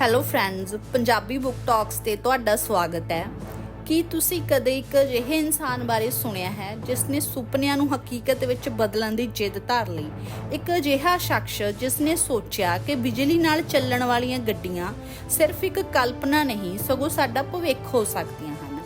Hello friends Punjabi book talks ਤੇ ਤੁਹਾਡਾ ਸਵਾਗਤ ਹੈ। ਕੀ ਤੁਸੀਂ ਕਦੇ ਇੱਕ ਅਜਿਹੇ ਇਨਸਾਨ ਬਾਰੇ ਸੁਣਿਆ ਹੈ ਜਿਸ ਨੇ ਸੁਪਨਿਆਂ ਨੂੰ ਹਕੀਕਤ ਵਿੱਚ ਬਦਲਣ ਦੀ ਜਿੱਦ ਧਾਰ ਲਈ? ਇੱਕ ਅਜਿਹਾ ਸ਼ਖਸ ਜਿਸ ਨੇ ਸੋਚਿਆ ਕਿ ਬਿਜਲੀ ਨਾਲ ਚੱਲਣ ਵਾਲੀਆਂ ਗੱਡੀਆਂ ਸਿਰਫ ਇੱਕ ਕਲਪਨਾ ਨਹੀਂ, ਸਗੋਂ ਸਾਡਾ ਭਵਿੱਖ ਹੋ ਸਕਦੀਆਂ ਹਨ।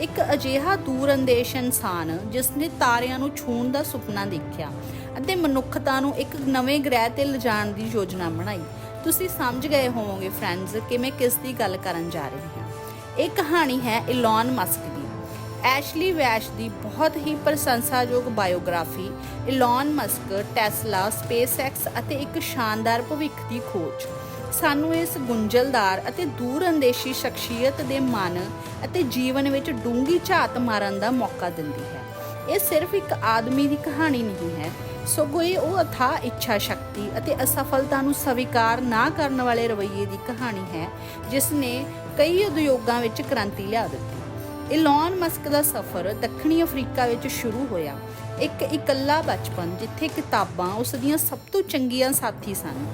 ਇੱਕ ਅਜਿਹਾ ਦੂਰਅੰਦੇਸ਼ ਇਨਸਾਨ ਜਿਸ ਨੇ ਤਾਰਿਆਂ ਨੂੰ ਛੂਹਣ ਦਾ ਸੁਪਨਾ ਦੇਖਿਆ ਅਤੇ ਮਨੁੱਖਤਾ ਨੂੰ ਇੱਕ ਨਵੇਂ ਗ੍ਰਹਿ ਤੇ ਲਿਜਾਣ ਦੀ ਯੋਜਨਾ ਬਣਾਈ। ਤੁਸੀਂ ਸਮਝ ਗਏ ਹੋਵੋਗੇ ਫਰੈਂਡਸ ਕਿ ਮੈਂ ਕਿਸ ਦੀ ਗੱਲ ਕਰਨ ਜਾ ਰਹੀ ਹਾਂ। ਇਹ ਕਹਾਣੀ ਹੈ ਇਲਨ ਮਸਕ ਦੀ। ਐਸ਼ਲੀ ਵੈਸ਼ ਦੀ ਬਹੁਤ ਹੀ ਪ੍ਰਸ਼ੰਸਾਯੋਗ biography Elon Musk Tesla SpaceX ਅਤੇ ਇੱਕ ਸ਼ਾਨਦਾਰ ਭਵਿੱਖ ਦੀ ਖੋਜ। ਸਾਨੂੰ ਇਸ ਗੁੰਝਲਦਾਰ ਅਤੇ ਦੂਰਅੰਦੇਸ਼ੀ ਸ਼ਖਸੀਅਤ ਦੇ ਮਨ ਅਤੇ ਜੀਵਨ ਵਿੱਚ ਡੂੰਗੀ ਝਾਤ ਮਾਰਨ ਦਾ ਮੌਕਾ ਦਿੰਦੀ ਹੈ। ਇਹ ਸਿਰਫ ਇੱਕ ਆਦਮੀ ਦੀ ਕਹਾਣੀ ਨਹੀਂ ਹੈ। ਸਗੋਂ ਇਹ ਉਹ ਅਥਾਹ ਇੱਛਾ ਸ਼ਕਤੀ ਅਤੇ ਅਸਫਲਤਾ ਨੂੰ ਸਵੀਕਾਰ ਨਾ ਕਰਨ ਵਾਲੇ ਰਵੱਈਏ ਦੀ ਕਹਾਣੀ ਹੈ, ਜਿਸ ਨੇ ਕਈ ਉਦਯੋਗਾਂ ਵਿੱਚ ਕ੍ਰਾਂਤੀ ਲਿਆ ਦਿੱਤੀ। ਇਲੌਨ ਮਸਕ ਦਾ ਸਫ਼ਰ ਦੱਖਣੀ ਅਫਰੀਕਾ ਵਿੱਚ ਸ਼ੁਰੂ ਹੋਇਆ। ਇੱਕ ਇਕੱਲਾ ਬਚਪਨ ਜਿੱਥੇ ਕਿਤਾਬਾਂ ਉਸ ਦੀਆਂ ਸਭ ਤੋਂ ਚੰਗੀਆਂ ਸਾਥੀ ਸਨ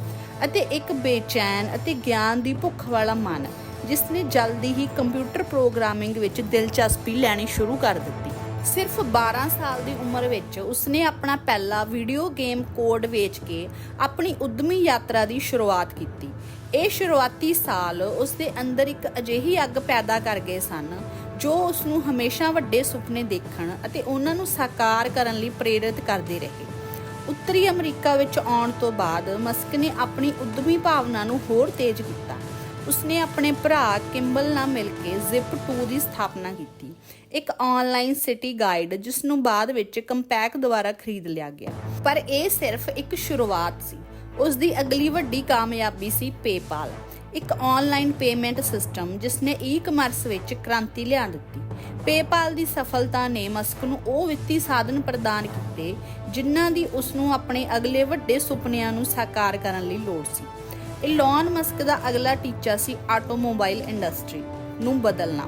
ਅਤੇ ਇੱਕ ਬੇਚੈਨ ਅਤੇ ਗਿਆਨ ਦੀ ਭੁੱਖ ਵਾਲਾ ਮਨ, ਜਿਸ ਨੇ ਜਲਦੀ ਹੀ ਕੰਪਿਊਟਰ ਪ੍ਰੋਗਰਾਮਿੰਗ ਵਿੱਚ ਦਿਲਚਸਪੀ ਲੈਣੀ ਸ਼ੁਰੂ ਕਰ ਦਿੱਤੀ। ਸਿਰਫ 12 ਸਾਲ ਦੀ ਉਮਰ ਵਿੱਚ ਉਸਨੇ ਆਪਣਾ ਪਹਿਲਾ ਵੀਡੀਓ ਗੇਮ ਕੋਡ ਵੇਚ ਕੇ ਆਪਣੀ ਉਦਮੀ ਯਾਤਰਾ ਦੀ ਸ਼ੁਰੂਆਤ ਕੀਤੀ। ਇਹ ਸ਼ੁਰੂਆਤੀ ਸਾਲ ਉਸਦੇ ਅੰਦਰ ਇੱਕ ਅਜਿਹੀ ਅੱਗ ਪੈਦਾ ਕਰ ਗਏ ਸਨ, ਜੋ ਉਸ ਨੂੰ ਹਮੇਸ਼ਾ ਵੱਡੇ ਸੁਪਨੇ ਦੇਖਣ ਅਤੇ ਉਹਨਾਂ ਨੂੰ ਸਾਕਾਰ ਕਰਨ ਲਈ ਪ੍ਰੇਰਿਤ ਕਰਦੇ ਰਹੇ। ਉੱਤਰੀ ਅਮਰੀਕਾ ਵਿੱਚ ਆਉਣ ਤੋਂ ਬਾਅਦ ਮਸਕ ਨੇ ਆਪਣੀ ਉਦਮੀ ਭਾਵਨਾ ਨੂੰ ਹੋਰ ਤੇਜ਼ ਕੀਤਾ। ਉਸਨੇ ਆਪਣੇ ਭਰਾ ਕਿੰਬਲ ਨਾਲ ਮਿਲ ਕੇ Zip2 ਦੀ ਸਥਾਪਨਾ ਕੀਤੀ। ਇੱਕ ਆਨਲਾਈਨ ਸਿਟੀ ਗਾਈਡ ਜਿਸ ਨੂੰ ਬਾਅਦ ਵਿੱਚ ਕੰਪੈਕ ਦੁਆਰਾ ਖਰੀਦ ਲਿਆ ਗਿਆ। ਪਰ ਇਹ ਸਿਰਫ ਇੱਕ ਸ਼ੁਰੂਆਤ ਸੀ। ਉਸ ਦੀ ਅਗਲੀ ਵੱਡੀ ਕਾਮਯਾਬੀ ਸੀ PayPal ਇੱਕ ਆਨਲਾਈਨ ਪੇਮੈਂਟ ਸਿਸਟਮ ਜਿਸ ਨੇ ਈ-ਕਮਰਸ ਵਿੱਚ ਕ੍ਰਾਂਤੀ ਲਿਆ ਦਿੱਤੀ। PayPal ਦੀ ਸਫਲਤਾ ਨੇ ਮਸਕ ਨੂੰ ਉਹ ਵਿੱਤੀ ਸਾਧਨ ਪ੍ਰਦਾਨ ਕੀਤੇ, ਜਿਨ੍ਹਾਂ ਦੀ ਉਸ ਨੂੰ ਆਪਣੇ ਅਗਲੇ ਵੱਡੇ ਸੁਪਨਿਆਂ ਨੂੰ ਸਾਕਾਰ ਕਰਨ ਲਈ ਲੋੜ ਸੀ। ਇਲਨ ਮਸਕ ਦਾ ਅਗਲਾ ਟੀਚਾ ਸੀ ਆਟੋਮੋਬਾਈਲ ਇੰਡਸਟਰੀ ਨੂੰ ਬਦਲਣਾ।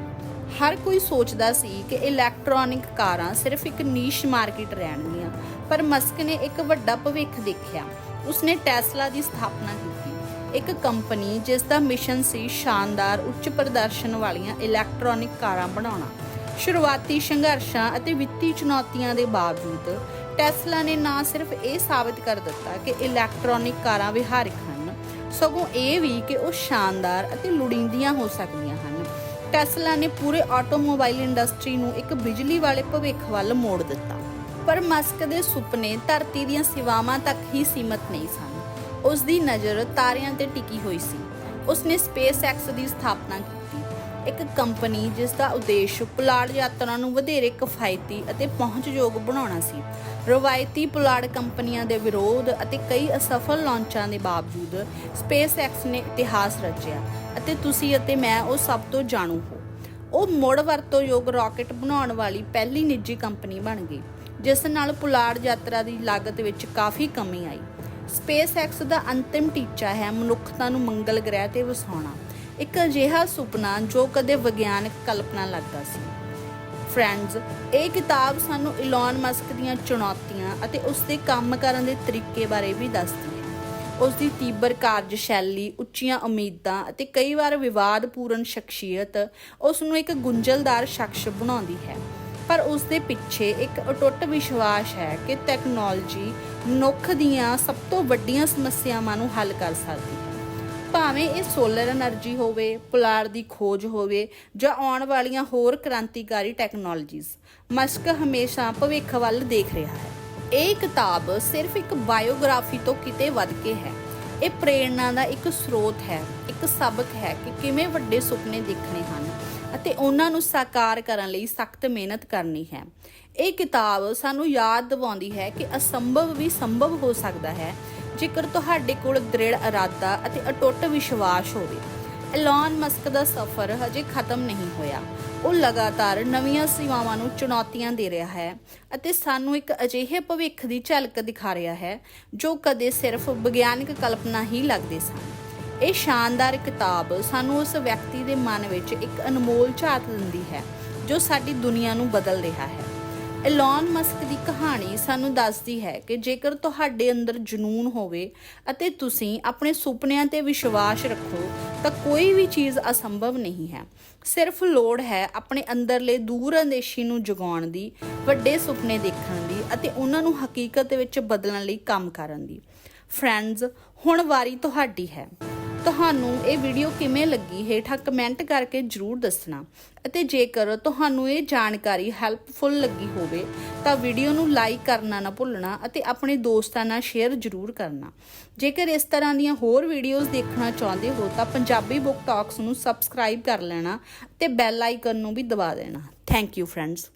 ਹਰ ਕੋਈ ਸੋਚਦਾ ਸੀ ਕਿ ਇਲੈਕਟ੍ਰੋਨਿਕ ਕਾਰਾਂ ਸਿਰਫ ਇੱਕ ਨੀਸ਼ ਮਾਰਕੀਟ ਰਹਿਣਗੀਆਂ, ਪਰ ਮਸਕ ਨੇ ਇੱਕ ਵੱਡਾ ਭਵਿੱਖ ਦੇਖਿਆ। ਉਸਨੇ ਟੈਸਲਾ ਦੀ ਸਥਾਪਨਾ ਕੀਤੀ। ਇੱਕ ਕੰਪਨੀ ਜਿਸ ਦਾ ਮਿਸ਼ਨ ਸੀ ਸ਼ਾਨਦਾਰ ਉੱਚ ਪ੍ਰਦਰਸ਼ਨ ਵਾਲੀਆਂ ਇਲੈਕਟ੍ਰੋਨਿਕ ਕਾਰਾਂ ਬਣਾਉਣਾ। ਸ਼ੁਰੂਆਤੀ ਸੰਘਰਸ਼ਾਂ ਅਤੇ ਵਿੱਤੀ ਚੁਣੌਤੀਆਂ ਦੇ ਬਾਵਜੂਦ ਟੈਸਲਾ ਨੇ ਨਾ ਸਿਰਫ ਇਹ ਸਾਬਤ ਕਰ ਦਿੱਤਾ ਕਿ ਇਲੈਕਟ੍ਰੋਨਿਕ ਕਾਰਾਂ ਵਿਹਾਰਿਕ ਹਨ ਸਗੋਂ ਇਹ ਵੀ ਕਿ ਉਹ ਸ਼ਾਨਦਾਰ ਅਤੇ ਲੋੜੀਂਦੀਆਂ ਹੋ ਸਕਦੀਆਂ ਹਨ। ਟੈਸਲਾ ਨੇ ਪੂਰੇ ਆਟੋਮੋਬਾਈਲ ਇੰਡਸਟਰੀ ਨੂੰ ਇੱਕ ਬਿਜਲੀ ਵਾਲੇ ਭਵਿੱਖ ਵੱਲ ਮੋੜ ਦਿੱਤਾ। ਪਰ ਮਸਕ ਦੇ ਸੁਪਨੇ ਧਰਤੀ ਦੀਆਂ ਸਿਵਾਵਾਂ ਤੱਕ ਹੀ ਸੀਮਤ ਨਹੀਂ ਸਨ। ਉਸ ਦੀ ਨਜ਼ਰ ਤਾਰਿਆਂ ਤੇ ਟਿਕੀ ਹੋਈ ਸੀ। ਉਸਨੇ ਸਪੇਸਐਕਸ ਦੀ ਸਥਾਪਨਾ ਕੀਤੀ। ਇੱਕ ਕੰਪਨੀ ਜਿਸ ਦਾ ਉਦੇਸ਼ ਪੁਲਾੜ ਯਾਤਰਾ ਨੂੰ ਵਧੇਰੇ ਕਿਫਾਇਤੀ ਅਤੇ ਪਹੁੰਚਯੋਗ ਬਣਾਉਣਾ ਸੀ। ਰਵਾਇਤੀ ਪੁਲਾੜ ਕੰਪਨੀਆਂ ਦੇ ਵਿਰੋਧ ਅਤੇ ਕਈ ਅਸਫਲ ਲਾਂਚਾਂ ਦੇ ਬਾਵਜੂਦ ਸਪੇਸਐਕਸ ਨੇ ਇਤਿਹਾਸ ਰਚਿਆ ਅਤੇ ਤੁਸੀਂ ਅਤੇ ਮੈਂ ਉਹ ਸਭ ਤੋਂ ਜਾਣੂ ਹੋ। ਉਹ ਮੁੜ ਵਰਤੋਂਯੋਗ ਰਾਕੇਟ ਬਣਾਉਣ ਵਾਲੀ ਪਹਿਲੀ ਨਿੱਜੀ ਕੰਪਨੀ ਬਣ ਗਈ, ਜਿਸ ਨਾਲ ਪੁਲਾੜ ਯਾਤਰਾ ਦੀ ਲਾਗਤ ਵਿੱਚ ਕਾਫੀ ਕਮੀ ਆਈ। ਸਪੇਸਐਕਸ ਦਾ ਅੰਤਿਮ ਟੀਚਾ ਹੈ ਮਨੁੱਖਤਾ ਨੂੰ ਮੰਗਲ ਗ੍ਰਹਿ ਤੇ ਵਸਾਉਣਾ। ਇੱਕ ਅਜਿਹਾ ਸੁਪਨਾ ਜੋ ਕਦੇ ਵਿਗਿਆਨਕ ਕਲਪਨਾ ਲੱਗਦਾ ਸੀ। ਫਰੈਂਡਸ ਇਹ ਕਿਤਾਬ ਸਾਨੂੰ ਇਲਨ ਮਸਕ ਦੀਆਂ ਚੁਣੌਤੀਆਂ ਅਤੇ ਉਸ ਦੇ ਕੰਮ ਕਰਨ ਦੇ ਤਰੀਕੇ ਬਾਰੇ ਵੀ ਦੱਸਦੀ ਹੈ। ਉਸ ਦੀ ਤੀਬਰ ਕਾਰਜਸ਼ੈਲੀ, ਉੱਚੀਆਂ ਉਮੀਦਾਂ ਅਤੇ ਕਈ ਵਾਰ ਵਿਵਾਦਪੂਰਨ ਸ਼ਖਸੀਅਤ ਉਸ ਨੂੰ ਇੱਕ ਗੁੰਝਲਦਾਰ ਸ਼ਖਸ ਬਣਾਉਂਦੀ ਹੈ। ਪਰ ਉਸ ਦੇ ਪਿੱਛੇ ਇੱਕ ਅਟੁੱਟ ਵਿਸ਼ਵਾਸ ਹੈ ਕਿ ਟੈਕਨੋਲੋਜੀ ਮਨੁੱਖ ਦੀਆਂ ਸਭ ਤੋਂ ਵੱਡੀਆਂ ਸਮੱਸਿਆਵਾਂ ਨੂੰ ਹੱਲ ਕਰ ਸਕਦੀ ਹੈ। ਭਾਵੇਂ ਇਹ ਸੋਲਰ એનર્ਜੀ ਹੋਵੇ ਪੁਲਾੜ ਦੀ ਖੋਜ ਹੋਵੇ, ਜਾਂ ਆਉਣ ਵਾਲੀਆਂ ਹੋਰ ਕ੍ਰਾਂਤੀਕਾਰੀ ਟੈਕਨੋਲੋਜੀਜ਼ ਮਸਕ ਹਮੇਸ਼ਾ ਭਵਿੱਖ ਵੱਲ ਦੇਖ ਰਿਹਾ ਹੈ। ਇਹ ਕਿਤਾਬ ਸਿਰਫ ਇੱਕ ਬਾਇਓਗ੍ਰਾਫੀ ਤੋਂ ਕਿਤੇ ਵੱਧ ਕੇ ਹੈ। ਇਹ ਪ੍ਰੇਰਣਾ ਦਾ ਇੱਕ ਸਰੋਤ ਹੈ, ਇੱਕ ਸਬਕ ਹੈ ਕਿ ਕਿਵੇਂ ਵੱਡੇ ਸੁਪਨੇ ਦੇਖਣੇ ਹਨ ਅਤੇ ਉਹਨਾਂ ਨੂੰ ਸਾਕਾਰ ਕਰਨ ਲਈ ਸਖਤ ਮਿਹਨਤ ਕਰਨੀ ਹੈ। ਇਹ ਕਿਤਾਬ ਸਾਨੂੰ ਯਾਦ ਦਿਵਾਉਂਦੀ ਹੈ ਕਿ ਅਸੰਭਵ ਵੀ ਸੰਭਵ ਹੋ ਸਕਦਾ ਹੈ ਜੇਕਰ ਤੁਹਾਡੇ ਕੋਲ ਦ੍ਰਿੜ ਇਰਾਦਾ ਅਤੇ ਅਟੁੱਟ ਵਿਸ਼ਵਾਸ ਹੋਵੇ ਐਲਨ ਮਸਕ ਦਾ ਸਫ਼ਰ ਹਜੇ ਖਤਮ ਨਹੀਂ ਹੋਇਆ। ਉਹ ਲਗਾਤਾਰ ਨਵੀਆਂ ਸੀਮਾਵਾਂ ਨੂੰ ਚੁਣੌਤੀਆਂ ਦੇ ਰਿਹਾ ਹੈ ਅਤੇ ਸਾਨੂੰ ਇੱਕ ਅਜਿਹੇ ਭਵਿੱਖ ਦੀ ਝਲਕ ਦਿਖਾ ਰਿਹਾ ਹੈ, ਜੋ ਕਦੇ ਸਿਰਫ ਵਿਗਿਆਨਕ ਕਲਪਨਾ ਹੀ ਲੱਗਦੇ ਸਨ। ਇਹ ਸ਼ਾਨਦਾਰ ਕਿਤਾਬ ਸਾਨੂੰ ਉਸ ਵਿਅਕਤੀ ਦੇ ਮਨ ਵਿੱਚ ਇੱਕ ਅਨਮੋਲ ਝਾਤ ਦਿੰਦੀ ਹੈ, ਜੋ ਸਾਡੀ ਦੁਨੀਆ ਨੂੰ ਬਦਲ ਰਿਹਾ ਹੈ। ਐਲਨ ਮਸਕ ਦੀ ਕਹਾਣੀ ਸਾਨੂੰ ਦੱਸਦੀ ਹੈ ਕਿ ਜੇਕਰ ਤੁਹਾਡੇ ਅੰਦਰ ਜਨੂਨ ਹੋਵੇ ਅਤੇ ਤੁਸੀਂ ਆਪਣੇ ਸੁਪਨਿਆਂ ਤੇ ਵਿਸ਼ਵਾਸ ਰੱਖੋ, ਤਾਂ ਕੋਈ ਵੀ ਚੀਜ਼ ਅਸੰਭਵ ਨਹੀਂ ਹੈ। ਸਿਰਫ ਲੋੜ ਹੈ ਆਪਣੇ ਅੰਦਰਲੇ ਦੂਰ ਅੰਦੇਸ਼ੀ ਨੂੰ ਜਗਾਉਣ ਦੀ, ਵੱਡੇ ਸੁਪਨੇ ਦੇਖਣ ਦੀ ਅਤੇ ਉਹਨਾਂ ਨੂੰ ਹਕੀਕਤ ਵਿੱਚ ਬਦਲਣ ਲਈ ਕੰਮ ਕਰਨ ਦੀ। ਫਰੈਂਡਸ ਹੁਣ ਵਾਰੀ ਤੁਹਾਡੀ ਹੈ। ਤੁਹਾਨੂੰ ਇਹ ਵੀਡੀਓ ਕਿਵੇਂ ਲੱਗੀ ਹੇਠਾਂ ਕਮੈਂਟ ਕਰਕੇ ਜਰੂਰ ਦੱਸਣਾ। ਅਤੇ ਜੇਕਰ ਤੁਹਾਨੂੰ ਇਹ ਜਾਣਕਾਰੀ ਹੈਲਪਫੁਲ ਲੱਗੀ ਹੋਵੇ, ਤਾਂ ਵੀਡੀਓ ਨੂੰ ਲਾਈਕ ਕਰਨਾ ਨਾ ਭੁੱਲਣਾ ਅਤੇ ਆਪਣੇ ਦੋਸਤਾਂ ਨਾਲ ਸ਼ੇਅਰ ਜਰੂਰ ਕਰਨਾ। ਜੇਕਰ ਇਸ ਤਰ੍ਹਾਂ ਦੀਆਂ ਹੋਰ ਵੀਡੀਓਜ਼ ਦੇਖਣਾ ਚਾਹੁੰਦੇ ਹੋ, ਤਾਂ ਪੰਜਾਬੀ ਬੁੱਕ ਟਾਕਸ ਨੂੰ ਸਬਸਕ੍ਰਾਈਬ ਕਰ ਲੈਣਾ ਤੇ ਬੈਲ ਆਈਕਨ ਨੂੰ ਵੀ ਦਬਾ ਦੇਣਾ। Thank you friends